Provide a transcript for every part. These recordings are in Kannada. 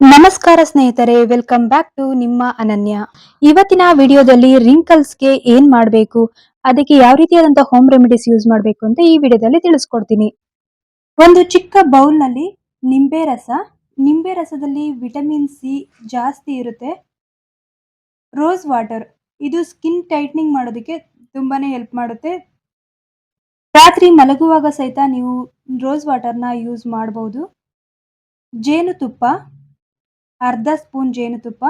ನಮಸ್ಕಾರ ಸ್ನೇಹಿತರೆ ವೆಲ್ಕಮ್ ಬ್ಯಾಕ್ ಟು ನಿಮ್ಮ ಅನನ್ಯ. ಇವತ್ತಿನ ವಿಡಿಯೋದಲ್ಲಿ ರಿಂಕಲ್ಸ್ಗೆ ಏನ್ ಮಾಡಬೇಕು, ಅದಕ್ಕೆ ಯಾವ ರೀತಿಯಾದಂತಹ ಹೋಮ್ ರೆಮಿಡೀಸ್ ಯೂಸ್ ಮಾಡಬೇಕು ಅಂತ ಈ ವಿಡಿಯೋದಲ್ಲಿ ತಿಳಿಸ್ಕೊಡ್ತೀನಿ. ಒಂದು ಚಿಕ್ಕ ಬೌಲ್ನಲ್ಲಿ ನಿಂಬೆ ರಸ, ನಿಂಬೆ ರಸದಲ್ಲಿ ವಿಟಮಿನ್ ಸಿ ಜಾಸ್ತಿ ಇರುತ್ತೆ. ರೋಸ್ ವಾಟರ್ ಇದು ಸ್ಕಿನ್ ಟೈಟ್ನಿಂಗ್ ಮಾಡೋದಕ್ಕೆ ತುಂಬಾನೇ ಹೆಲ್ಪ್ ಮಾಡುತ್ತೆ. ರಾತ್ರಿ ಮಲಗುವಾಗ ಸಹಿತ ನೀವು ರೋಸ್ ವಾಟರ್ನ ಯೂಸ್ ಮಾಡಬಹುದು ಜೇನುತುಪ್ಪ ಅರ್ಧ ಸ್ಪೂನ್ ಜೇನುತುಪ್ಪ.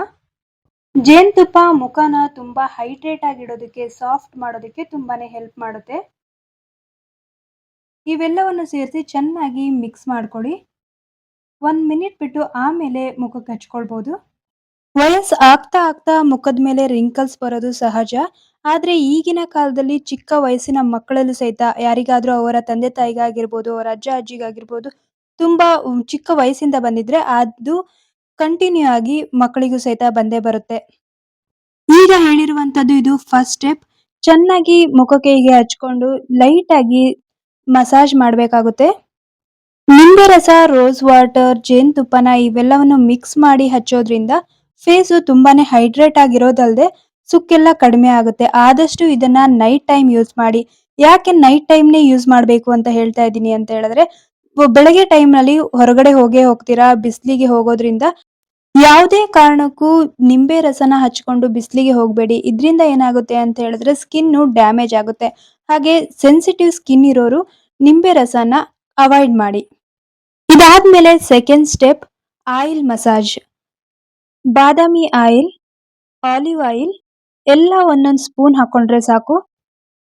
ಜೇನುತುಪ್ಪ ಮುಖನ ತುಂಬಾ ಹೈಡ್ರೇಟ್ ಆಗಿಡೋದಕ್ಕೆ, ಸಾಫ್ಟ್ ಮಾಡೋದಕ್ಕೆ ತುಂಬಾನೇ ಹೆಲ್ಪ್ ಮಾಡುತ್ತೆ. ಇವೆಲ್ಲವನ್ನು ಸೇರಿಸಿ ಚೆನ್ನಾಗಿ ಮಿಕ್ಸ್ ಮಾಡ್ಕೊಳ್ಳಿ. ಒಂದ್ ಮಿನಿಟ್ ಬಿಟ್ಟು ಆಮೇಲೆ ಮುಖಕ್ಕೆ ಹಚ್ಕೊಳ್ಬಹುದು ವಯಸ್ಸು ಆಗ್ತಾ ಆಗ್ತಾ ಮುಖದ ಮೇಲೆ ರಿಂಕಲ್ಸ್ ಬರೋದು ಸಹಜ. ಆದ್ರೆ ಈಗಿನ ಕಾಲದಲ್ಲಿ ಚಿಕ್ಕ ವಯಸ್ಸಿನ ಮಕ್ಕಳಲ್ಲೂ ಸಹಿತ ಯಾರಿಗಾದ್ರೂ ಅವರ ತಂದೆ ತಾಯಿಗಾಗಿರ್ಬೋದು, ಅವರ ಅಜ್ಜ, ಅಜ್ಜಿಗಾಗಿರ್ಬೋದು, ತುಂಬಾ ಚಿಕ್ಕ ವಯಸ್ಸಿಂದ ಬಂದಿದ್ರೆ ಅದು ಕಂಟಿನ್ಯೂ ಆಗಿ ಮಕ್ಕಳಿಗೂ ಸಹಿತ ಬಂದೇ ಬರುತ್ತೆ. ಈಗ ಹೇಳಿರುವಂತದ್ದು ಇದು ಫಸ್ಟ್ ಸ್ಟೆಪ್ ಚೆನ್ನಾಗಿ ಮುಖಕ್ಕೆ ಹೀಗೆ ಹಚ್ಕೊಂಡು ಲೈಟ್ ಆಗಿ ಮಸಾಜ್ ಮಾಡಬೇಕಾಗುತ್ತೆ. ನಿಂಬೆ ರಸ ರೋಸ್ ವಾಟರ್ ಜೇನುತುಪ್ಪನ ಇವೆಲ್ಲವನ್ನು ಮಿಕ್ಸ್ ಮಾಡಿ ಹಚ್ಚೋದ್ರಿಂದ ಫೇಸ್ ತುಂಬಾನೇ ಹೈಡ್ರೇಟ್ ಆಗಿರೋದಲ್ಲದೆ ಸುಕ್ಕೆಲ್ಲ ಕಡಿಮೆ ಆಗುತ್ತೆ. ಆದಷ್ಟು ಇದನ್ನ ನೈಟ್ ಟೈಮ್ ಯೂಸ್ ಮಾಡಿ. ಯಾಕೆ ನೈಟ್ ಟೈಮ್ನೇ ಯೂಸ್ ಮಾಡಬೇಕು ಅಂತ ಹೇಳ್ತಾ ಇದ್ದೀನಿ ಅಂತ ಹೇಳಿದ್ರೆ ಬೆಳಗ್ಗೆ ಟೈಮ್ನಲ್ಲಿ ಹೊರಗಡೆ ಹೋಗೇ ಹೋಗ್ತೀರಾ, ಬಿಸಿಲಿಗೆ ಹೋಗೋದ್ರಿಂದ ಯಾವುದೇ ಕಾರಣಕ್ಕೂ ನಿಂಬೆ ರಸನ ಹಚ್ಕೊಂಡು ಬಿಸಿಲಿಗೆ ಹೋಗಬೇಡಿ. ಇದರಿಂದ ಏನಾಗುತ್ತೆ ಅಂತ ಹೇಳಿದ್ರೆ ಸ್ಕಿನ್ ಡ್ಯಾಮೇಜ್ ಆಗುತ್ತೆ. ಹಾಗೆ ಸೆನ್ಸಿಟಿವ್ ಸ್ಕಿನ್ ಇರೋರು ನಿಂಬೆ ರಸನ ಅವಾಯ್ಡ್ ಮಾಡಿ. ಇದಾದ್ಮೇಲೆ ಸೆಕೆಂಡ್ ಸ್ಟೆಪ್, ಆಯಿಲ್ ಮಸಾಜ್. ಬಾದಾಮಿ ಆಯಿಲ್, ಆಲಿವ್ ಆಯಿಲ್, ಎಲ್ಲ ಒಂದೊಂದು ಸ್ಪೂನ್ ಹಾಕೊಂಡ್ರೆ ಸಾಕು.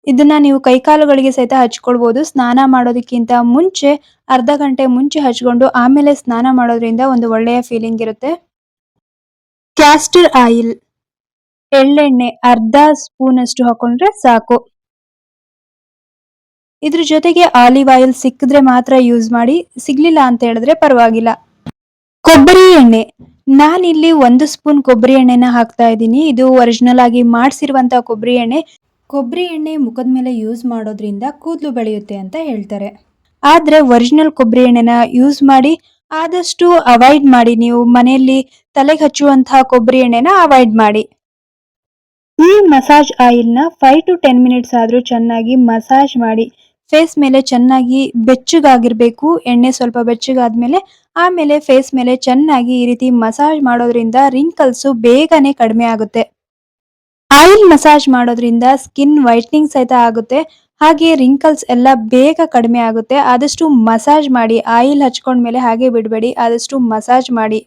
ಇದನ್ನ ನೀವು ಕೈಕಾಲುಗಳಿಗೆ ಸಹಿತ ಹಚ್ಕೊಳ್ಬಹುದು ಸ್ನಾನ ಮಾಡೋದಕ್ಕಿಂತ ಮುಂಚೆ ಅರ್ಧ ಗಂಟೆ ಮುಂಚೆ ಹಚ್ಕೊಂಡು ಆಮೇಲೆ ಸ್ನಾನ ಮಾಡೋದ್ರಿಂದ ಒಂದು ಒಳ್ಳೆಯ ಫೀಲಿಂಗ್ ಇರುತ್ತೆ. ಕ್ಯಾಸ್ಟರ್ ಆಯಿಲ್ ಎಳ್ಳೆಣ್ಣೆ ಅರ್ಧ ಸ್ಪೂನ್ ಅಷ್ಟು ಹಾಕೊಂಡ್ರೆ ಸಾಕು. ಇದ್ರ ಜೊತೆಗೆ ಆಲಿವ್ ಆಯಿಲ್ ಸಿಕ್ಕಿದ್ರೆ ಮಾತ್ರ ಯೂಸ್ ಮಾಡಿ, ಸಿಗ್ಲಿಲ್ಲ ಅಂತ ಹೇಳಿದ್ರೆ ಪರವಾಗಿಲ್ಲ. ಕೊಬ್ಬರಿ ಎಣ್ಣೆ. ನಾನಿಲ್ಲಿ ಒಂದು ಸ್ಪೂನ್ ಕೊಬ್ಬರಿ ಎಣ್ಣೆನ ಹಾಕ್ತಾ ಇದ್ದೀನಿ. ಇದು ಒರಿಜಿನಲ್ ಆಗಿ ಮಾಡಿಸಿರುವಂತಹ ಕೊಬ್ಬರಿ ಎಣ್ಣೆ. ಕೊಬ್ಬರಿ ಎಣ್ಣೆ ಮುಖದ ಮೇಲೆ ಯೂಸ್ ಮಾಡೋದ್ರಿಂದ ಕೂದಲು ಬೆಳೆಯುತ್ತೆ ಅಂತ ಹೇಳ್ತಾರೆ. ಆದ್ರೆ ಒರಿಜಿನಲ್ ಕೊಬ್ಬರಿ ಎಣ್ಣೆನ ಯೂಸ್ ಮಾಡಿ, ಆದಷ್ಟು ಅವಾಯ್ಡ್ ಮಾಡಿ ನೀವು ಮನೆಯಲ್ಲಿ ತಲೆಗೆ ಹಚ್ಚುವಂತಹ ಕೊಬ್ಬರಿ ಎಣ್ಣೆನ ಅವಾಯ್ಡ್ ಮಾಡಿ. ಈ ಮಸಾಜ್ ಆಯಿಲ್ನ ಫೈವ್ ಟು ಟೆನ್ ಮಿನಿಟ್ಸ್ ಆದ್ರೂ ಚೆನ್ನಾಗಿ ಮಸಾಜ್ ಮಾಡಿ. ಫೇಸ್ ಮೇಲೆ ಚೆನ್ನಾಗಿ ಬೆಚ್ಚಗಾಗಿರ್ಬೇಕು, ಎಣ್ಣೆ ಸ್ವಲ್ಪ ಬೆಚ್ಚಗಾದ್ಮೇಲೆ ಆಮೇಲೆ ಫೇಸ್ ಮೇಲೆ ಚೆನ್ನಾಗಿ ಈ ರೀತಿ ಮಸಾಜ್ ಮಾಡೋದ್ರಿಂದ ರಿಂಕಲ್ಸ್ ಬೇಗನೆ ಕಡಿಮೆ ಆಗುತ್ತೆ. ಆಯಿಲ್ ಮಸಾಜ್ ಮಾಡೋದ್ರಿಂದ ಸ್ಕಿನ್ ವೈಟ್ನಿಂಗ್ ಸಹಿತ ಆಗುತ್ತೆ, ಹಾಗೆ ರಿಂಕಲ್ಸ್ ಎಲ್ಲ ಬೇಗ ಕಡಿಮೆ ಆಗುತ್ತೆ. ಆದಷ್ಟು ಮಸಾಜ್ ಮಾಡಿ, ಆಯಿಲ್ ಹಚ್ಕೊಂಡ್ಮೇಲೆ ಹಾಗೆ ಬಿಡಬೇಡಿ, ಆದಷ್ಟು ಮಸಾಜ್ ಮಾಡಿ.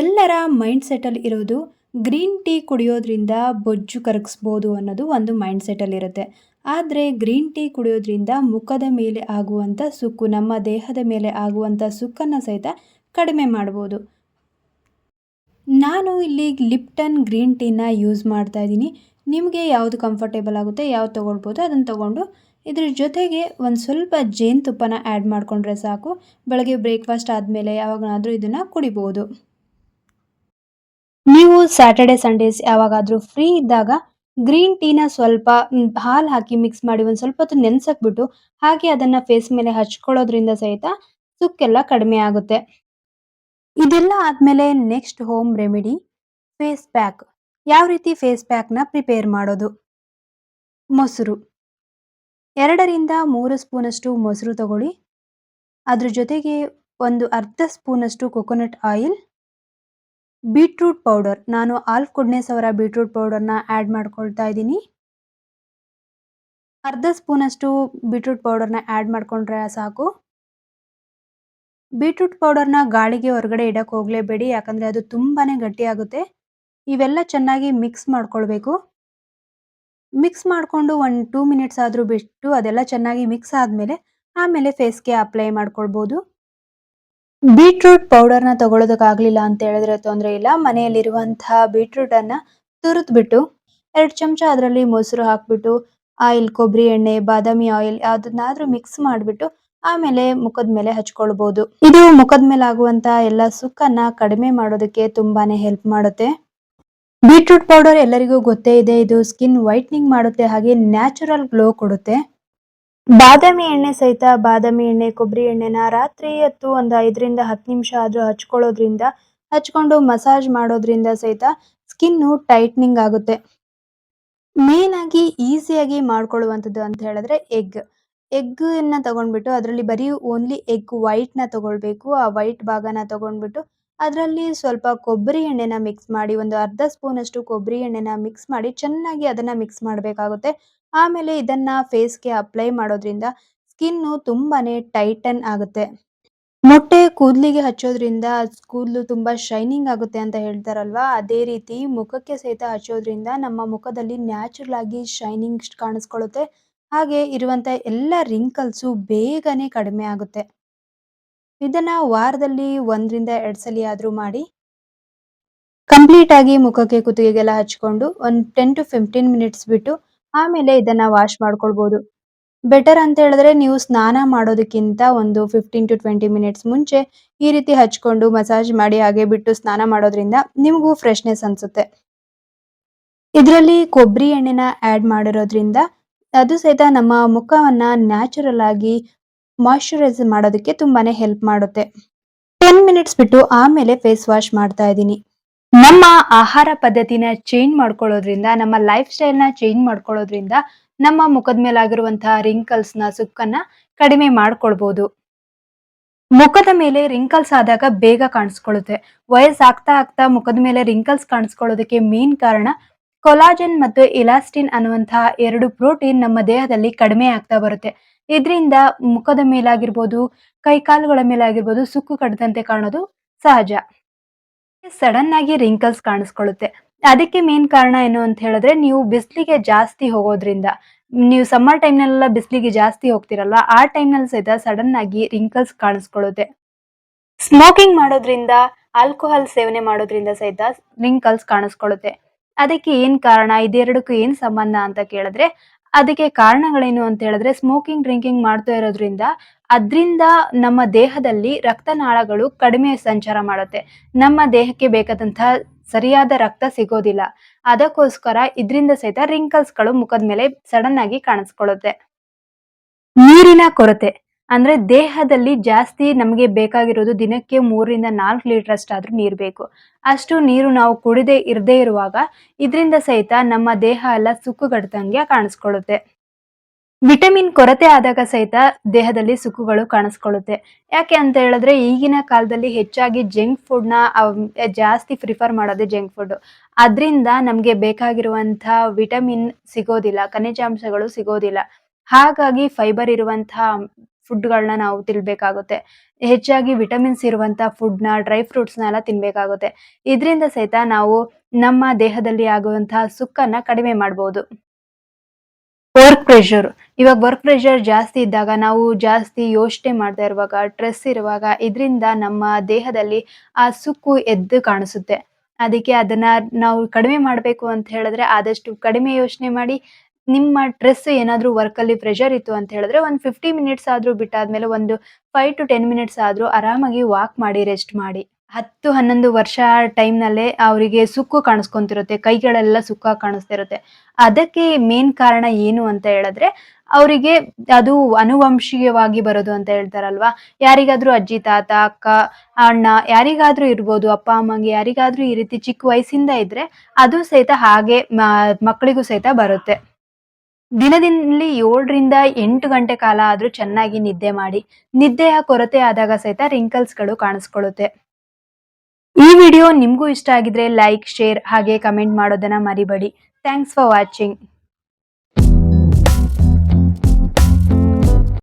ಎಲ್ಲರ ಮೈಂಡ್ ಸೆಟ್ಟಲ್ಲಿ ಇರೋದು ಗ್ರೀನ್ ಟೀ ಕುಡಿಯೋದ್ರಿಂದ ಬೊಜ್ಜು ಕರಗಿಸ್ಬೋದು ಅನ್ನೋದು ಒಂದು ಮೈಂಡ್ ಸೆಟ್ಟಲ್ಲಿ ಇರುತ್ತೆ. ಆದರೆ ಗ್ರೀನ್ ಟೀ ಕುಡಿಯೋದ್ರಿಂದ ಮುಖದ ಮೇಲೆ ಆಗುವಂಥ ಸುಕ್ಕು, ನಮ್ಮ ದೇಹದ ಮೇಲೆ ಆಗುವಂಥ ಸುಕ್ಕನ್ನು ಸಹಿತ ಕಡಿಮೆ ಮಾಡ್ಬೋದು. ನಾನು ಇಲ್ಲಿ ಲಿಪ್ಟನ್ ಗ್ರೀನ್ ಟೀನ ಯೂಸ್ ಮಾಡ್ತಾ ಇದ್ದೀನಿ. ನಿಮಗೆ ಯಾವುದು ಕಂಫರ್ಟೇಬಲ್ ಆಗುತ್ತೆ, ಯಾವ್ದು ತೊಗೊಳ್ಬೋದು ಅದನ್ನು ತೊಗೊಂಡು ಇದ್ರ ಜೊತೆಗೆ ಒಂದು ಸ್ವಲ್ಪ ಜೇನುತುಪ್ಪನ ಆ್ಯಡ್ ಮಾಡಿಕೊಂಡ್ರೆ ಸಾಕು. ಬೆಳಗ್ಗೆ ಬ್ರೇಕ್ಫಾಸ್ಟ್ ಆದಮೇಲೆ ಯಾವಾಗಲಾದರೂ ಇದನ್ನು ಕುಡಿಬೋದು. ನೀವು ಸ್ಯಾಟರ್ಡೆ ಸಂಡೇಸ್ ಯಾವಾಗಾದ್ರೂ ಫ್ರೀ ಇದ್ದಾಗ ಗ್ರೀನ್ ಟೀನ ಸ್ವಲ್ಪ ಹಾಲು ಹಾಕಿ ಮಿಕ್ಸ್ ಮಾಡಿ ಒಂದು ಸ್ವಲ್ಪ ಹೊತ್ತು ನೆನ್ಸಕ್ಬಿಟ್ಟು ಹಾಗೆ ಅದನ್ನ ಫೇಸ್ ಮೇಲೆ ಹಚ್ಕೊಳ್ಳೋದ್ರಿಂದ ಸಹಿತ ಸುಕ್ಕೆಲ್ಲ ಕಡಿಮೆ ಆಗುತ್ತೆ. ಇದೆಲ್ಲ ಆದಮೇಲೆ next home remedy face pack ಯಾವ ರೀತಿ ಫೇಸ್ ಪ್ಯಾಕ್ನ ಪ್ರಿಪೇರ್ ಮಾಡೋದು? ಮೊಸರು. ಎರಡರಿಂದ ಮೂರು ಸ್ಪೂನಷ್ಟು ಮೊಸರು ತಗೊಳ್ಳಿ. ಅದ್ರ ಜೊತೆಗೆ ಒಂದು ಅರ್ಧ ಸ್ಪೂನಷ್ಟು ಕೊಕೊನಟ್ ಆಯಿಲ್ ಬೀಟ್ರೂಟ್ ಪೌಡರ್. ನಾನು ಆಲ್ಫ್ ಗುಡ್ನೆಸ್ ಅವರ ಬೀಟ್ರೂಟ್ ಪೌಡರ್ನ ಆ್ಯಡ್ ಮಾಡ್ಕೊಳ್ತಾ ಇದ್ದೀನಿ. ಅರ್ಧ ಸ್ಪೂನಷ್ಟು ಬೀಟ್ರೂಟ್ ಪೌಡರ್ನ ಆ್ಯಡ್ ಮಾಡ್ಕೊಂಡ್ರೆ ಸಾಕು. ಬೀಟ್ರೂಟ್ ಪೌಡರ್ನ ಗಾಳಿಗೆ ಹೊರಗಡೆ ಇಡಕ್ಕೆ ಹೋಗಲೇಬೇಡಿ, ಯಾಕಂದರೆ ಅದು ತುಂಬಾ ಗಟ್ಟಿಯಾಗುತ್ತೆ ಇವೆಲ್ಲ ಚೆನ್ನಾಗಿ ಮಿಕ್ಸ್ ಮಾಡ್ಕೊಳ್ಬೇಕು. ಮಿಕ್ಸ್ ಮಾಡಿಕೊಂಡು ಒಂದು ಟೂ ಮಿನಿಟ್ಸ್ ಆದರೂ ಬಿಟ್ಟು ಅದೆಲ್ಲ ಚೆನ್ನಾಗಿ ಮಿಕ್ಸ್ ಆದಮೇಲೆ ಆಮೇಲೆ ಫೇಸ್ಗೆ ಅಪ್ಲೈ ಮಾಡ್ಕೊಳ್ಬೋದು. ಬೀಟ್ರೂಟ್ ಪೌಡರ್ನ ತಗೊಳ್ಳೋದಕ್ಕಾಗಲಿಲ್ಲ ಅಂತ ಹೇಳಿದ್ರೆ ತೊಂದರೆ ಇಲ್ಲ. ಮನೆಯಲ್ಲಿರುವಂತಹ ಬೀಟ್ರೂಟನ್ನು ತುರಿದ್ಬಿಟ್ಟು ಎರಡು ಚಮಚ ಅದರಲ್ಲಿ ಮೊಸರು ಹಾಕ್ಬಿಟ್ಟು, ಆಯಿಲ್ ಕೊಬ್ಬರಿ ಎಣ್ಣೆ, ಬಾದಾಮಿ ಆಯಿಲ್ ಅದನ್ನಾದ್ರೂ ಮಿಕ್ಸ್ ಮಾಡಿಬಿಟ್ಟು ಆಮೇಲೆ ಮುಖದ ಮೇಲೆ ಹಚ್ಕೊಳ್ಬಹುದು ಇದು ಮುಖದ ಮೇಲೆ ಆಗುವಂತಹ ಎಲ್ಲ ಸುಕ್ಕನ್ನ ಕಡಿಮೆ ಮಾಡೋದಕ್ಕೆ ತುಂಬಾನೇ ಹೆಲ್ಪ್ ಮಾಡುತ್ತೆ. ಬೀಟ್ರೂಟ್ ಪೌಡರ್ ಎಲ್ಲರಿಗೂ ಗೊತ್ತೇ ಇದೆ. ಇದು ಸ್ಕಿನ್ ವೈಟ್ನಿಂಗ್ ಮಾಡುತ್ತೆ. ಹಾಗೆ ನ್ಯಾಚುರಲ್ ಗ್ಲೋ ಕೊಡುತ್ತೆ. ಬಾದಾಮಿ ಎಣ್ಣೆ ಸಹಿತ ಬಾದಾಮಿ ಎಣ್ಣೆ, ಕೊಬ್ಬರಿ ಎಣ್ಣೆನ ರಾತ್ರಿ ಹತ್ತು ಒಂದು ಐದರಿಂದ ಹತ್ತು ನಿಮಿಷ ಆದರೂ ಹಚ್ಕೊಳ್ಳೋದ್ರಿಂದ, ಹಚ್ಕೊಂಡು ಮಸಾಜ್ ಮಾಡೋದ್ರಿಂದ ಸಹಿತ ಸ್ಕಿನ್ನು ಟೈಟ್ನಿಂಗ್ ಆಗುತ್ತೆ. ಮೇನ್ ಆಗಿ ಈಸಿಯಾಗಿ ಮಾಡ್ಕೊಳ್ಳುವಂಥದ್ದು ಅಂತ ಹೇಳಿದ್ರೆ ಎಗ್. ಎಗ್ ಅನ್ನ ತಗೊಂಡ್ಬಿಟ್ಟು ಅದರಲ್ಲಿ ಬರೀ ಓನ್ಲಿ ಎಗ್ ವೈಟ್ನ ತಗೊಳ್ಬೇಕು, ಆ ವೈಟ್ ಭಾಗನ ತಗೊಂಡ್ಬಿಟ್ಟು ಅದರಲ್ಲಿ ಸ್ವಲ್ಪ ಕೊಬ್ಬರಿ ಎಣ್ಣೆನ ಮಿಕ್ಸ್ ಮಾಡಿ, ಒಂದು ಅರ್ಧ ಸ್ಪೂನ್ ಅಷ್ಟು ಕೊಬ್ಬರಿ ಎಣ್ಣೆನ ಮಿಕ್ಸ್ ಮಾಡಿ ಚೆನ್ನಾಗಿ ಅದನ್ನ ಮಿಕ್ಸ್ ಮಾಡಬೇಕಾಗುತ್ತೆ. ಆಮೇಲೆ ಇದನ್ನ ಫೇಸ್ಗೆ ಅಪ್ಲೈ ಮಾಡೋದ್ರಿಂದ ಸ್ಕಿನ್ನು ತುಂಬಾನೇ ಟೈಟನ್ ಆಗುತ್ತೆ. ಮೊಟ್ಟೆ ಕೂದಲಿಗೆ ಹಚ್ಚೋದ್ರಿಂದ ಕೂದಲು ತುಂಬಾ ಶೈನಿಂಗ್ ಆಗುತ್ತೆ ಅಂತ ಹೇಳ್ತಾರಲ್ವಾ? ಅದೇ ರೀತಿ ಮುಖಕ್ಕೆ ಸಹಿತ ಹಚ್ಚೋದ್ರಿಂದ ನಮ್ಮ ಮುಖದಲ್ಲಿ ನ್ಯಾಚುರಲ್ ಆಗಿ ಶೈನಿಂಗ್ ಕಾಣಿಸ್ಕೊಳ್ಳುತ್ತೆ. ಹಾಗೆ ಇರುವಂಥ ಎಲ್ಲ ರಿಂಕಲ್ಸು ಬೇಗನೆ ಕಡಿಮೆ ಆಗುತ್ತೆ. ಇದನ್ನ ವಾರದಲ್ಲಿ ಒಂದರಿಂದ ಎರಡು ಸಲ ಆದ್ರೂ ಮಾಡಿ ಕಂಪ್ಲೀಟ್ ಆಗಿ ಮುಖಕ್ಕೆ ಕುತ್ತಿಗೆಗೆಲ್ಲ ಹಚ್ಕೊಂಡು ಒಂದು ಟೆನ್ ಟು ಫಿಫ್ಟೀನ್ ಮಿನಿಟ್ಸ್ ಬಿಟ್ಟು ಆಮೇಲೆ ಇದನ್ನ ವಾಶ್ ಮಾಡ್ಕೊಳ್ಬಹುದು ಬೆಟರ್ ಅಂತ ಹೇಳಿದ್ರೆ ನೀವು ಸ್ನಾನ ಮಾಡೋದಕ್ಕಿಂತ ಒಂದು ಫಿಫ್ಟೀನ್ ಟು ಟ್ವೆಂಟಿ ಮಿನಿಟ್ಸ್ ಮುಂಚೆ ಈ ರೀತಿ ಹಚ್ಕೊಂಡು ಮಸಾಜ್ ಮಾಡಿ ಹಾಗೆ ಬಿಟ್ಟು ಸ್ನಾನ ಮಾಡೋದ್ರಿಂದ ನಿಮಗೂ ಫ್ರೆಶ್ನೆಸ್ ಅನ್ಸುತ್ತೆ. ಇದರಲ್ಲಿ ಕೊಬ್ಬರಿ ಎಣ್ಣೆನ ಆಡ್ ಮಾಡಿರೋದ್ರಿಂದ ಅದು ಸಹಿತ ನಮ್ಮ ಮುಖವನ್ನ ನ್ಯಾಚುರಲ್ ಆಗಿ ಮಾಯಶ್ಚರೈಸ್ ಮಾಡೋದಕ್ಕೆ ತುಂಬಾನೇ ಹೆಲ್ಪ್ ಮಾಡುತ್ತೆ. ಟೆನ್ ಮಿನಿಟ್ಸ್ ಬಿಟ್ಟು ಆಮೇಲೆ ಫೇಸ್ ವಾಶ್ ಮಾಡ್ತಾ ಇದ್ದೀನಿ. ನಮ್ಮ ಆಹಾರ ಪದ್ಧತಿನ ಚೇಂಜ್ ಮಾಡ್ಕೊಳ್ಳೋದ್ರಿಂದ, ನಮ್ಮ ಲೈಫ್ ಸ್ಟೈಲ್ನ ಚೇಂಜ್ ಮಾಡ್ಕೊಳ್ಳೋದ್ರಿಂದ ನಮ್ಮ ಮುಖದ ಮೇಲೆ ಆಗಿರುವಂತಹ ರಿಂಕಲ್ಸ್ನ ಸುಕ್ಕನ್ನ ಕಡಿಮೆ ಮಾಡ್ಕೊಳ್ಬಹುದು ಮುಖದ ಮೇಲೆ ರಿಂಕಲ್ಸ್ ಆದಾಗ ಬೇಗ ಕಾಣಿಸ್ಕೊಳ್ಳುತ್ತೆ. ವಯಸ್ಸಾಗ್ತಾ ಆಗ್ತಾ ಮುಖದ ಮೇಲೆ ರಿಂಕಲ್ಸ್ ಕಾಣಿಸ್ಕೊಳ್ಳೋದಕ್ಕೆ ಮೇನ್ ಕಾರಣ ಕೊಲಾಜನ್ ಮತ್ತು ಇಲಾಸ್ಟಿನ್ ಅನ್ನುವಂತಹ ಎರಡು ಪ್ರೋಟೀನ್ ನಮ್ಮ ದೇಹದಲ್ಲಿ ಕಡಿಮೆ ಆಗ್ತಾ ಬರುತ್ತೆ. ಇದರಿಂದ ಮುಖದ ಮೇಲಾಗಿರ್ಬೋದು, ಕೈಕಾಲುಗಳ ಮೇಲಾಗಿರ್ಬೋದು ಸುಕ್ಕು ಕಡ್ದಂತೆ ಕಾಣೋದು ಸಹಜ. ಸಡನ್ ಆಗಿ ರಿಂಕಲ್ಸ್ ಕಾಣಿಸ್ಕೊಳ್ಳುತ್ತೆ. ಅದಕ್ಕೆ ಮೇನ್ ಕಾರಣ ಏನು ಅಂತ ಹೇಳಿದ್ರೆ ನೀವು ಬಿಸಿಲಿಗೆ ಜಾಸ್ತಿ ಹೋಗೋದ್ರಿಂದ, ನೀವು ಸಮ್ಮರ್ ಟೈಮ್ನಲ್ಲೆಲ್ಲ ಬಿಸಿಲಿಗೆ ಜಾಸ್ತಿ ಹೋಗ್ತಿರಲ್ವ ಆ ಟೈಮ್ನಲ್ಲಿ ಸಹಿತ ಸಡನ್ ಆಗಿ ರಿಂಕಲ್ಸ್ ಕಾಣಿಸ್ಕೊಳ್ಳುತ್ತೆ. ಸ್ಮೋಕಿಂಗ್ ಮಾಡೋದ್ರಿಂದ ಆಲ್ಕೋಹಾಲ್ ಸೇವನೆ ಮಾಡೋದ್ರಿಂದ ಸಹಿತ ರಿಂಕಲ್ಸ್ ಕಾಣಿಸ್ಕೊಳ್ಳುತ್ತೆ. ಅದಕ್ಕೆ ಏನ್ ಕಾರಣ? ಇದೆರಡಕ್ಕೂ ಏನ್ ಸಂಬಂಧ ಅಂತ ಕೇಳಿದ್ರೆ ಅದಕ್ಕೆ ಕಾರಣಗಳೇನು ಅಂತ ಹೇಳಿದ್ರೆ ಸ್ಮೋಕಿಂಗ್ ಡ್ರಿಂಕಿಂಗ್ ಮಾಡ್ತಾ ಇರೋದ್ರಿಂದ ಅದರಿಂದ ನಮ್ಮ ದೇಹದಲ್ಲಿ ರಕ್ತನಾಳಗಳು ಕಡಿಮೆ ಸಂಚಾರ ಮಾಡುತ್ತೆ. ನಮ್ಮ ದೇಹಕ್ಕೆ ಬೇಕಾದಂತಹ ಸರಿಯಾದ ರಕ್ತ ಸಿಗೋದಿಲ್ಲ. ಅದಕ್ಕೋಸ್ಕರ ಇದರಿಂದ ಸಹಿತ ರಿಂಕಲ್ಸ್ಗಳು ಮುಖದ ಮೇಲೆ ಸಡನ್ ಆಗಿ ಕಾಣಿಸ್ಕೊಳ್ಳುತ್ತೆ. ನೀರಿನ ಕೊರತೆ. ಅಂದ್ರೆ ದೇಹದಲ್ಲಿ ಜಾಸ್ತಿ ನಮಗೆ ಬೇಕಾಗಿರೋದು ದಿನಕ್ಕೆ ಮೂರರಿಂದ ನಾಲ್ಕು ಲೀಟರ್ ಅಷ್ಟಾದ್ರೂ ನೀರು ಬೇಕು. ಅಷ್ಟು ನೀರು ನಾವು ಕುಡಿದೇ ಇರದೇ ಇರುವಾಗ ಇದರಿಂದ ಸಹಿತ ನಮ್ಮ ದೇಹ ಎಲ್ಲ ಸುಕ್ಕುಗಟ್ಟದಂಗೆ ಕಾಣಿಸ್ಕೊಳ್ಳುತ್ತೆ. ವಿಟಮಿನ್ ಕೊರತೆ ಆದಾಗ ಸಹಿತ ದೇಹದಲ್ಲಿ ಸುಕ್ಕುಗಳು ಕಾಣಿಸ್ಕೊಳ್ಳುತ್ತೆ. ಯಾಕೆ ಅಂತ ಹೇಳಿದ್ರೆ ಈಗಿನ ಕಾಲದಲ್ಲಿ ಹೆಚ್ಚಾಗಿ ಜಂಕ್ ಫುಡ್ನ ಜಾಸ್ತಿ ಪ್ರಿಫರ್ ಮಾಡೋದೇ ಜಂಕ್ ಫುಡ್. ಅದರಿಂದ ನಮ್ಗೆ ಬೇಕಾಗಿರುವಂತಹ ವಿಟಮಿನ್ ಸಿಗೋದಿಲ್ಲ, ಖನಿಜಾಂಶಗಳು ಸಿಗೋದಿಲ್ಲ. ಹಾಗಾಗಿ ಫೈಬರ್ ಇರುವಂತಹ ಫುಡ್ಗಳನ್ನ ನಾವು ತಿನ್ಬೇಕಾಗುತ್ತೆ. ಹೆಚ್ಚಾಗಿ ವಿಟಮಿನ್ಸ್ ಇರುವಂತಹ ಫುಡ್ನ ಡ್ರೈ ಫ್ರೂಟ್ಸ್ನ ಎಲ್ಲ ತಿನ್ಬೇಕಾಗುತ್ತೆ. ಇದರಿಂದ ಸಹಿತ ನಾವು ನಮ್ಮ ದೇಹದಲ್ಲಿ ಆಗುವಂತಹ ಸುಕ್ಕನ್ನ ಕಡಿಮೆ ಮಾಡಬಹುದು ವರ್ಕ್ ಪ್ರೆಷರ್ ಇವಾಗ ವರ್ಕ್ ಪ್ರೆಷರ್ ಜಾಸ್ತಿ ಇದ್ದಾಗ ನಾವು ಜಾಸ್ತಿ ಯೋಚನೆ ಮಾಡ್ತಾ ಇರುವಾಗ ಸ್ಟ್ರೆಸ್ ಇರುವಾಗ ಇದರಿಂದ ನಮ್ಮ ದೇಹದಲ್ಲಿ ಆ ಸುಕ್ಕು ಎದ್ದು ಕಾಣಿಸುತ್ತೆ. ಅದಕ್ಕೆ ಅದನ್ನ ನಾವು ಕಡಿಮೆ ಮಾಡಬೇಕು ಅಂತ ಹೇಳಿದ್ರೆ ಆದಷ್ಟು ಕಡಿಮೆ ಯೋಚನೆ ಮಾಡಿ ನಿಮ್ಮ ಡ್ರೆಸ್ ಏನಾದರೂ ವರ್ಕ್ ಅಲ್ಲಿ ಪ್ರೆಷರ್ ಇತ್ತು ಅಂತ ಹೇಳಿದ್ರೆ ಒಂದು ಫಿಫ್ಟಿ ಮಿನಿಟ್ಸ್ ಆದ್ರೂ ಬಿಟ್ಟಾದ್ಮೇಲೆ ಒಂದು ಫೈವ್ ಟು ಟೆನ್ ಮಿನಿಟ್ಸ್ ಆದ್ರೂ ಆರಾಮಾಗಿ ವಾಕ್ ಮಾಡಿ ರೆಸ್ಟ್ ಮಾಡಿ. ಹತ್ತು, ಹನ್ನೊಂದು ವರ್ಷ ಟೈಮ್ನಲ್ಲೇ ಅವರಿಗೆ ಸುಕ್ಕು ಕಾಣಿಸ್ಕೊಂತಿರುತ್ತೆ, ಕೈಗಳೆಲ್ಲ ಸುಕ್ಕ ಕಾಣಿಸ್ತಿರುತ್ತೆ. ಅದಕ್ಕೆ ಮೇನ್ ಕಾರಣ ಏನು ಅಂತ ಹೇಳಿದ್ರೆ ಅವರಿಗೆ ಅದು ಅನುವಂಶೀಯವಾಗಿ ಬರೋದು ಅಂತ ಹೇಳ್ತಾರಲ್ವಾ? ಯಾರಿಗಾದ್ರೂ ಅಜ್ಜಿ, ತಾತ, ಅಕ್ಕ, ಅಣ್ಣ ಯಾರಿಗಾದ್ರೂ ಇರ್ಬೋದು, ಅಪ್ಪ, ಅಮ್ಮಂಗೆ ಯಾರಿಗಾದ್ರೂ ಈ ರೀತಿ ಚಿಕ್ಕ ವಯಸ್ಸಿಂದ ಇದ್ರೆ ಅದು ಸಹಿತ ಹಾಗೆ ಮಕ್ಕಳಿಗೂ ಸಹಿತ ಬರುತ್ತೆ. ದಿನದಲ್ಲಿ ಏಳರಿಂದ ಎಂಟು ಗಂಟೆ ಕಾಲ ಆದರೂ ಚೆನ್ನಾಗಿ ನಿದ್ದೆ ಮಾಡಿ ನಿದ್ದೆಯ ಕೊರತೆ ಆದಾಗ ಸಹಿತ ರಿಂಕಲ್ಸ್ಗಳು ಕಾಣಿಸ್ಕೊಳ್ಳುತ್ತೆ. ಈ ವಿಡಿಯೋ ನಿಮಗೂ ಇಷ್ಟ ಆಗಿದ್ರೆ ಲೈಕ್ ಶೇರ್ ಹಾಗೆ ಕಮೆಂಟ್ ಮಾಡೋದನ್ನ ಮರಿಬೇಡಿ. Thanks for watching